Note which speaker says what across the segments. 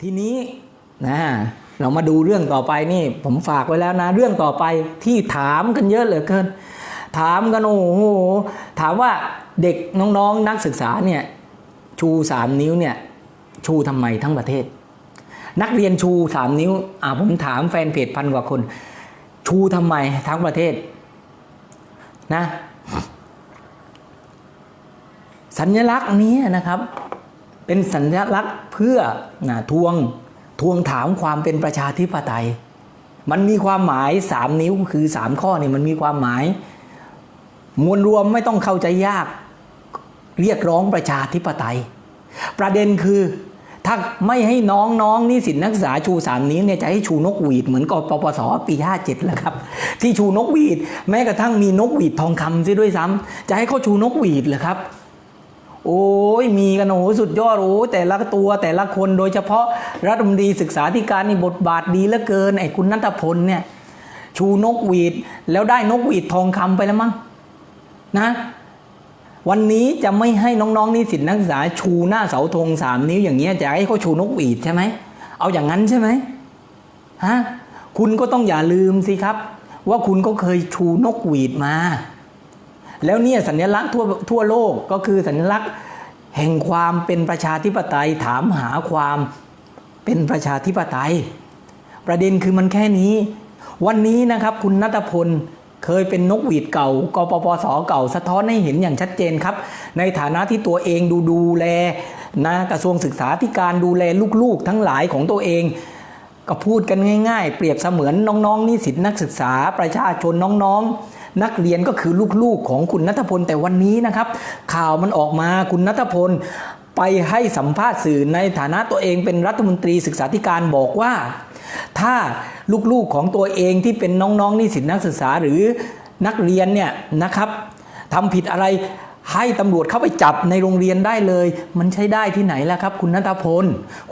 Speaker 1: ทีนี้นะเรามาดูเรื่องต่อไปนี่ ผมฝากไว้แล้วนะ เรื่องต่อไปที่ถามกันเยอะเหลือเกิน ถามกันโอ้โหถามว่าเด็กน้องๆนักศึกษาเนี่ยชูสามนิ้วเนี่ยชูทำไมทั้งประเทศ นักเรียนชูสามนิ้วอ่าผมถามแฟนเพจพันกว่าคน ชูทำไมทั้งประเทศนะ สัญลักษณ์นี้นะครับ เป็นสัญลักษณ์เพื่อนะทวงทวงถามความเป็นประชาธิปไตย มันมีความหมายสามนิ้วคือสามข้อนี่มันมีความหมาย มวลรวมไม่ต้องเข้าใจยากเรียกร้องประชาธิปไตย ประเด็นคือถ้าไม่ให้น้องน้องนิสิตนักศึกษาชูสามนิ้วเนี่ยจะให้ชูนกหวีดเหมือนกปปสปี57แหละครับ ที่ชูนกหวีด แม้กระทั่งมีนกหวีดทองคำซิด้วยซ้ำจะให้เขาชูนกหวีดเหรอครับ โอ้ยมีกันโอ้สุดยอดโอ้แต่ละตัวแต่ละคนโดยเฉพาะรัฐมนตรีศึกษาธิการนี่บทบาทดีเหลือเกิน ไอ้คุณนัทพลเนี่ยชูนกหวีดแล้วได้นกหวีดทองคำไปแล้วมั้งนะ วันนี้จะไม่ให้น้องๆนิสิตนักศึกษาชูหน้าเสาธงสามนิ้วอย่างเงี้ยจะให้เขาชูนกหวีดใช่ไหมเอาอย่างนั้นใช่ไหมฮะคุณก็ต้องอย่าลืมสิครับ ว่าคุณก็เคยชูนกหวีดมา แล้วเนี่ยสัญลักษณ์ทั่วทั่วโลกก็คือสัญลักษณ์แห่งความเป็นประชาธิปไตยถามหาความเป็นประชาธิปไตย ประเด็นคือมันแค่นี้ วันนี้นะครับคุณนัทพลเคยเป็นนกหวีดเก่ากปปสเก่า สะท้อนให้เห็นอย่างชัดเจนครับ ในฐานะที่ตัวเองดูดูแลนะกระทรวงศึกษาธิการดูแลลูกๆ ทั้งหลายของตัวเอง ก็พูดกันง่าย ๆ เปรียบเสมือนน้องๆนิสิตนักศึกษาประชาชนน้องๆ นักเรียนก็คือลูกๆของคุณนัทพลแต่วันนี้นะครับ ข่าวมันออกมาคุณนัทพลไปให้สัมภาษณ์สื่อในฐานะตัวเองเป็นรัฐมนตรีศึกษาธิการบอกว่า ถ้าลูกๆของตัวเองที่เป็นน้องๆนิสิตนักศึกษาหรือนักเรียนเนี่ยนะครับทำผิดอะไรให้ตำรวจเข้าไปจับในโรงเรียนได้เลย มันใช้ได้ที่ไหนล่ะครับ คุณนัทพล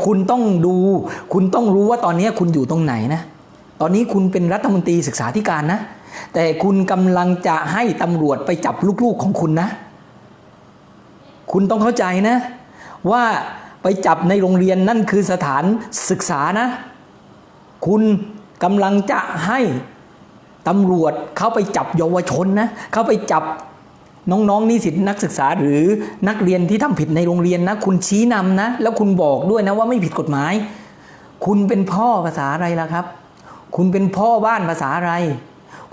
Speaker 1: คุณต้องดู คุณต้องรู้ว่าตอนนี้คุณอยู่ตรงไหนนะ ตอนนี้คุณเป็นรัฐมนตรีศึกษาธิการนะ แต่คุณกำลังจะให้ตำรวจไปจับลูกๆของคุณนะ คุณต้องเข้าใจนะ ว่าไปจับในโรงเรียนนั่นคือสถานศึกษานะ คุณกำลังจะให้ตำรวจเข้าไปจับเยาวชนนะ เข้าไปจับน้องๆนิสิตนักศึกษาหรือนักเรียนที่ทำผิดในโรงเรียนนะ คุณชี้นำนะ แล้วคุณบอกด้วยนะว่าไม่ผิดกฎหมาย คุณเป็นพ่อภาษาอะไรล่ะครับ คุณเป็นพ่อบ้านภาษาอะไร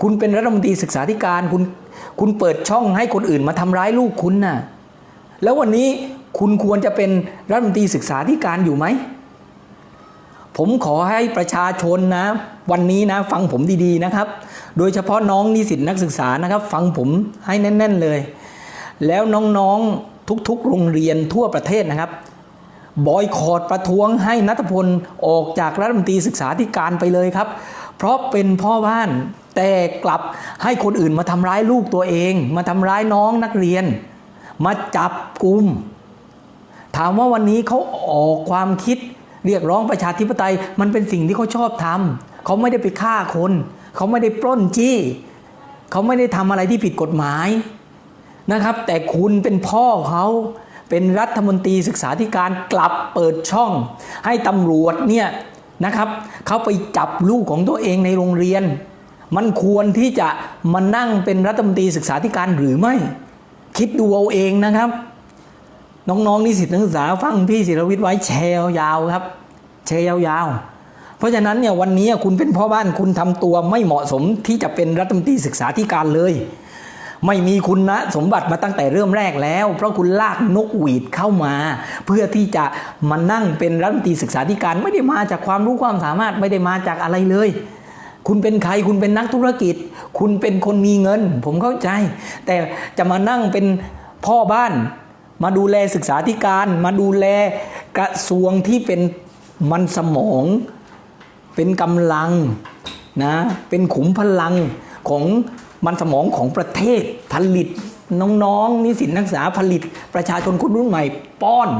Speaker 1: คุณเป็นรัฐมนตรีศึกษาธิการคุณคุณเปิดช่องให้คนอื่นมาทำร้ายลูกคุณน่ะแล้ววันนี้คุณควรจะเป็นรัฐมนตรีศึกษาธิการอยู่ไหม ผมขอให้ประชาชนนะ วันนี้นะ ฟังผมดีๆนะครับ โดยเฉพาะน้องนิสิตนักศึกษานะครับ ฟังผมให้แน่น ๆเลย แล้วน้องๆทุกๆ โรงเรียนทั่วประเทศนะครับบอยคอรดประท้วงให้นัทพลออกจากรัฐมนตรีศึกษาธิการไปเลยครับ เพราะเป็นพ่อบ้านแต่กลับให้คนอื่นมาทำร้ายลูกตัวเอง มาทำร้ายน้องนักเรียน มาจับกลุ่มถามว่าวันนี้เขาออกความคิดเรียกร้องประชาธิปไตย มันเป็นสิ่งที่เขาชอบทำเขาไม่ได้ไปฆ่าคน เขาไม่ได้ปล้นจี้เขาไม่ได้ทำอะไรที่ผิดกฎหมายนะครับ แต่คุณเป็นพ่อเขาเป็นรัฐมนตรีศึกษาธิการกลับเปิดช่อง ให้ตำรวจเนี่ย นะครับ เขาไปจับลูกของตัวเองในโรงเรียน มันควรที่จะมานั่งเป็นรัฐมนตรีศึกษาธิการหรือไม่ คิดดูเอาเองนะครับ น้องๆนิสิตนักศึกษาฟังพี่ศิรวิทย์ไว้แชร์ยาวครับ แชร์ยาวๆ เพราะฉะนั้นเนี่ยวันนี้คุณเป็นพ่อบ้านคุณทำตัวไม่เหมาะสมที่จะเป็นรัฐมนตรีศึกษาธิการเลย ไม่มีคุณนะสมบัติมาตั้งแต่เริ่มแรกแล้ว เพราะคุณลากนกหวีดเข้ามา เพื่อที่จะมานั่งเป็นรัฐมนตรีศึกษาธิการไม่ได้มาจากความรู้ความสามารถไม่ได้มาจากอะไรเลยคุณเป็นใครคุณเป็นนักธุรกิจ คุณเป็นคนมีเงิน ผมเข้าใจ แต่จะมานั่งเป็นพ่อบ้าน มาดูแลศึกษาธิการ มาดูแลกระทรวงที่เป็นมันสมอง เป็นกำลังนะเป็นขุมพลังของ มันสมองของประเทศผลิตน้องๆนิสิตนักศึกษาผลิตประชาชนคนรุ่นใหม่ป้อน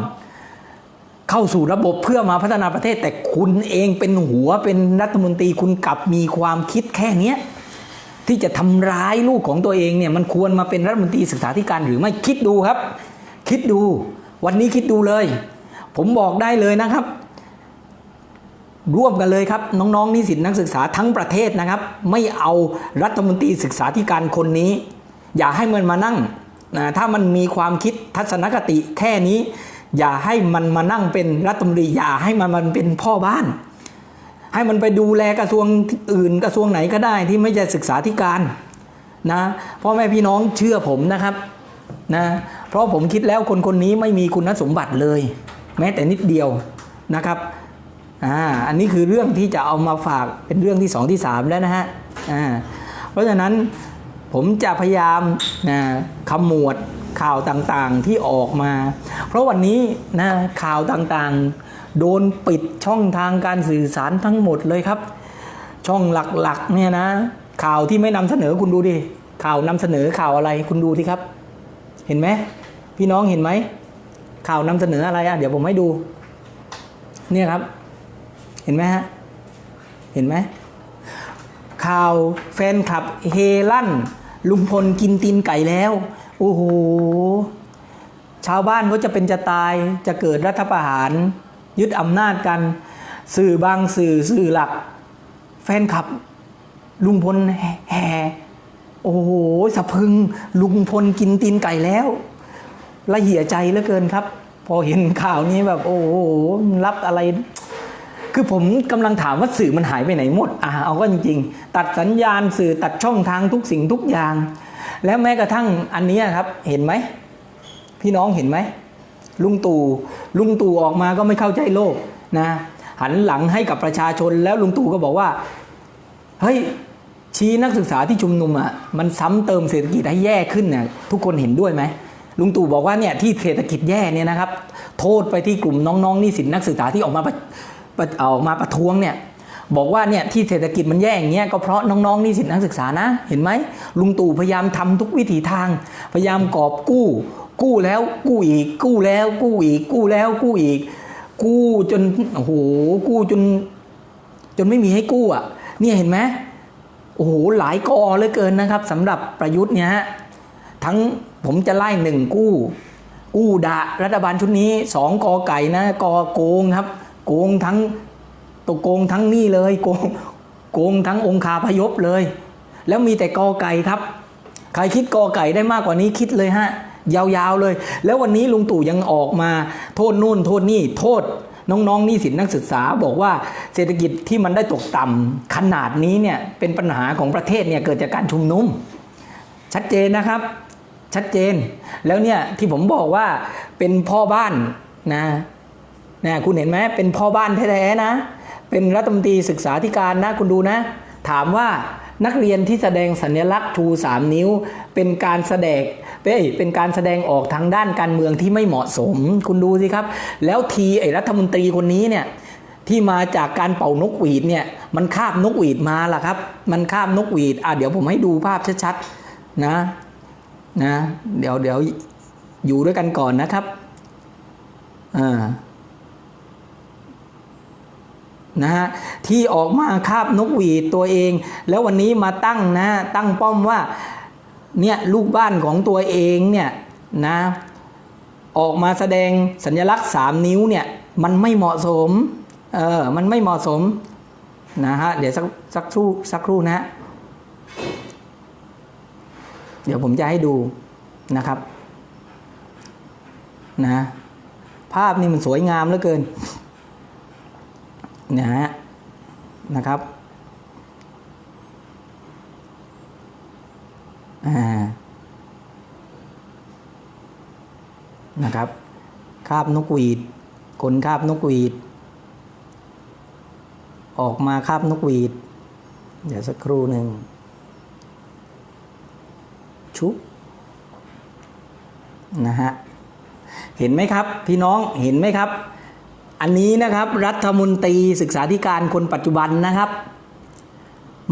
Speaker 1: เข้าสู่ระบบเพื่อมาพัฒนาประเทศ แต่คุณเองเป็นหัวเป็นรัฐมนตรีคุณกลับมีความคิดแค่เนี้ยที่จะทำร้ายลูกของตัวเองเนี่ยมันควรมาเป็นรัฐมนตรีศึกษาธิการหรือไม่คิดดูครับ คิดดู วันนี้คิดดูเลย ผมบอกได้เลยนะครับ ร่วมกันเลยครับ น้องๆนิสิตนักศึกษาทั้งประเทศนะครับ ไม่เอารัฐมนตรีศึกษาธิการคนนี้ อย่าให้มันมานั่งนะถ้ามันมีความคิดทัศนคติแค่นี้ อย่าให้มันมานั่งเป็นรัฐมนตรีอย่าให้มันมันเป็นพ่อบ้าน ให้มันไปดูแลกระทรวงอื่นกระทรวงไหนก็ได้ที่ไม่ใช่ศึกษาธิการนะพ่อแม่พี่น้องเชื่อผมนะครับนะเพราะผมคิดแล้วคนคนนี้ไม่มีคุณสมบัติเลย แม้แต่นิดเดียวนะครับ อ่าอันนี้คือเรื่องที่จะเอามาฝากเป็นเรื่องที่สองที่สามแล้วนะฮะอ่าเพราะฉะนั้นผมจะพยายามนะขมวดข่าวต่างๆที่ออกมา เพราะวันนี้นะข่าวต่างๆ โดนปิดช่องทางการสื่อสารทั้งหมดเลยครับ ช่องหลักๆเนี่ยนะ ข่าวที่ไม่นำเสนอคุณดูดิข่าวนำเสนอข่าวอะไรคุณดูที่ครับ เห็นไหมพี่น้องเห็นไหมข่าวนำเสนออะไรอะเดี๋ยวผมให้ดู เนี่ยครับ เห็นไหมฮะ เห็นไหมข่าวแฟนคลับเฮลั่น ลุงพลกินตีนไก่แล้ว โอ้โห ชาวบ้านเขาจะเป็นจะตายจะเกิดรัฐประหาร ยึดอำนาจกัน สื่อบางสื่อสื่อหลัก แฟนคลับ ลุงพลแห่โอ้โหสะพึงลุงพลกินตีนไก่แล้วละเหี่ยใจเหลือเกินครับ พอเห็นข่าวนี้แบบ โอ้โหรับอะไร คือผมกำลังถามว่าสื่อมันหายไปไหนหมดอ่าเอาก็จริง ๆ ตัดสัญญาณสื่อตัดช่องทางทุกสิ่งทุกอย่าง แล้วแม้กระทั่งอันนี้ครับเห็นไหม พี่น้องเห็นไหมลุงตู่ลุงตู่ออกมาก็ไม่เข้าใจโลกนะหันหลังให้กับประชาชนแล้วลุงตู่ก็บอกว่าเฮ้ยชี้นักศึกษาที่ชุมนุมอะมันซ้ำเติมเศรษฐกิจให้แย่ขึ้นเนี่ยทุกคนเห็นด้วยไหมลุงตู่บอกว่าเนี่ยที่เศรษฐกิจแย่เนี่ยนะครับ โทษไปที่กลุ่มน้องๆนิสิตนักศึกษาที่ออกมาป ออกมาประท้วงเนี่ยบอกว่าเนี่ยที่เศรษฐกิจมันแย่อย่างเงี้ยก็เพราะน้องๆนิสิตนักศึกษานะ เห็นไหมลุงตู่พยายามทำทุกวิถีทาง พยายามกอบกู้ กู้แล้วกู้อีก กู้แล้วกู้อีก กู้แล้วกู้อีก กู้จนโอ้โหกู้จน จนไม่มีให้กู้อะเนี่ยเห็นไหมโอ้โหหลายกอเหลือเกินนะครับสำหรับประยุทธ์เนี่ยฮะทั้งผมจะไล่หนึ่งกู้ กู้ดะรัฐบาลชุดนี้สองกอไก่นะกอโกงครับ โกงทั้งตัวโกงทั้งนี่เลยโกงโกงทั้งองคาพยพเลย แล้วมีแต่กอไก่ครับ ใครคิดกอไก่ได้มากกว่านี้คิดเลยฮะ ยาวๆเลย แล้ววันนี้ลุงตู่ยังออกมาโทษนู่นโทษนี่โทษน้องๆนิสิตนักศึกษาบอกว่าเศรษฐกิจที่มันได้ตกต่ำขนาดนี้เนี่ยเป็นปัญหาของประเทศเนี่ยเกิดจากการชุมนุม ชัดเจนนะครับ ชัดเจนแล้วเนี่ยที่ผมบอกว่าเป็นพ่อบ้านนะ นะคุณเห็นไหมเป็นพ่อบ้านแท้ๆนะ เป็นรัฐมนตรีศึกษาธิการนะคุณดูนะ ถามว่านักเรียนที่แสดงสัญลักษณ์ชูสามนิ้ว เป็นการแสดงเอ้เป็นการแสดงออกทางด้านการเมืองที่ไม่เหมาะสม คุณดูสิครับ แล้วทีไอ้รัฐมนตรีคนนี้เนี่ยที่มาจากการเป่านกหวีดเนี่ยมันคาบนกหวีดมาล่ะครับ มันคาบนกหวีดอะเดี๋ยวผมให้ดูภาพชัดๆนะนะ เดี๋ยวเดี๋ยวอยู่ด้วยกันก่อนนะครับอ่า นะฮะที่ออกมาคาบนกหวีดตัวเอง แล้ววันนี้มาตั้งนะตั้งป้อมว่าเนี่ยลูกบ้านของตัวเองเนี่ยนะออกมาแสดงสัญลักษณ์สามนิ้วเนี่ยมันไม่เหมาะสมเออมันไม่เหมาะสมนะฮะเดี๋ยวสักสักครู่สักครู่นะเดี๋ยวผมจะให้ดูนะครับนะภาพนี่มันสวยงามเหลือเกิน นะฮะนะครับนะครับ คาบนกหวีด คนคาบนกหวีด ออกมาคาบนกหวีด เดี๋ยวสักครู่หนึ่ง ชุบนะฮะ เห็นไหมครับ พี่น้องเห็นไหมครับ อันนี้นะครับรัฐมนตรีศึกษาธิการคนปัจจุบันนะครับ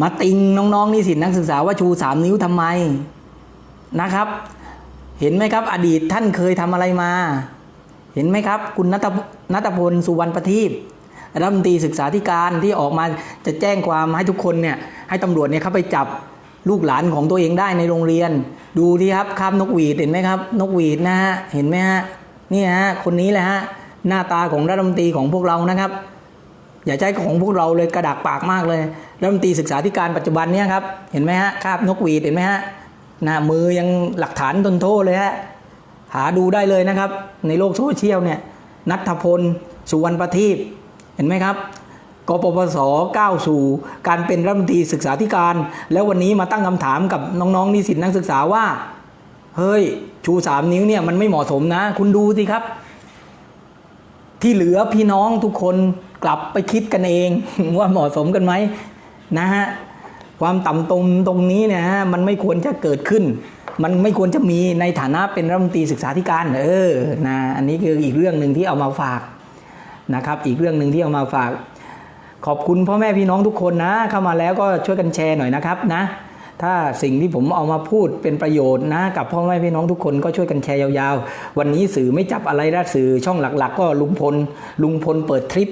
Speaker 1: มาติงน้องๆนิสิตนักศึกษาว่าชูสามนิ้วทำไมนะครับ เห็นไหมครับอดีตท่านเคยทำอะไรมา เห็นไหมครับ คุณนัทนัทพลสุวรรณประทีปรัฐมนตรีศึกษาธิการที่ออกมาจะแจ้งความให้ทุกคนเนี่ยให้ตำรวจเนี่ยเข้าไปจับลูกหลานของตัวเองได้ในโรงเรียน ดูที่ครับคาบนกหวีดเห็นไหมครับ นกหวีดนะฮะเห็นไหมฮะนี่ฮะคนนี้แหละฮะ หน้าตาของรัฐมนตรีของพวกเรานะครับ อย่าใช้ของพวกเราเลยกระดากปากมากเลยรัฐมนตรีศึกษาธิการปัจจุบันเนี่ยครับเห็นไหมฮะคาบนกหวีดเห็นไหมฮะหน้ามือยังหลักฐานทนโทษเลยฮะหาดูได้เลยนะครับ ในโลกโซเชียลเนี่ยนัทพล สุวรรณประทีปเห็นไหมครับกปปสก้าวสู่ การเป็นรัฐมนตรีศึกษาธิการ แล้ววันนี้มาตั้งคำถามกับน้องๆนิสิตนักศึกษาว่า เฮ้ย ชูสามนิ้วเนี่ยมันไม่เหมาะสมนะ คุณดูสิครับ ที่เหลือพี่น้องทุกคนกลับไปคิดกันเอง ว่าเหมาะสมกันไหมนะฮะความต่ำตรงตรงนี้เนี่ยฮะมันไม่ควรจะเกิดขึ้น มันไม่ควรจะมีในฐานะเป็นรัฐมนตรีศึกษาธิการเออนะอันนี้คืออีกเรื่องหนึ่งที่เอามาฝากนะครับ อีกเรื่องหนึ่งที่เอามาฝาก ขอบคุณพ่อแม่พี่น้องทุกคนนะ เข้ามาแล้วก็ช่วยกันแชร์หน่อยนะครับนะ ถ้าสิ่งที่ผมเอามาพูดเป็นประโยชน์นะกับพ่อแม่พี่น้องทุกคนก็ช่วยกันแชร์ยาวๆ วันนี้สื่อไม่จับอะไรละสื่อช่องหลัก ๆ ก็ลุงพลลุงพลเปิดทริป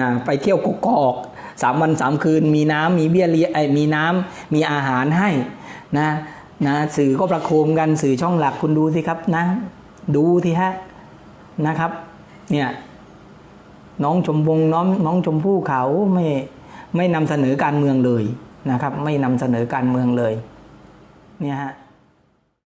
Speaker 1: นะไปเที่ยวกกอกสามวันสามคืน มีน้ำมีเบี้ยเลี้ยไอ้มีน้ำมีอาหารให้นะนะสื่อก็ประโคมกันสื่อช่องหลักคุณดูสิครับนะ ดูทีฮะนะครับ เนี่ยน้องชมวงน้องน้องชมพู่เขาไม่ไม่นำเสนอการเมืองเลย นะครับ ไม่นำเสนอการเมืองเลย เนี่ยฮะ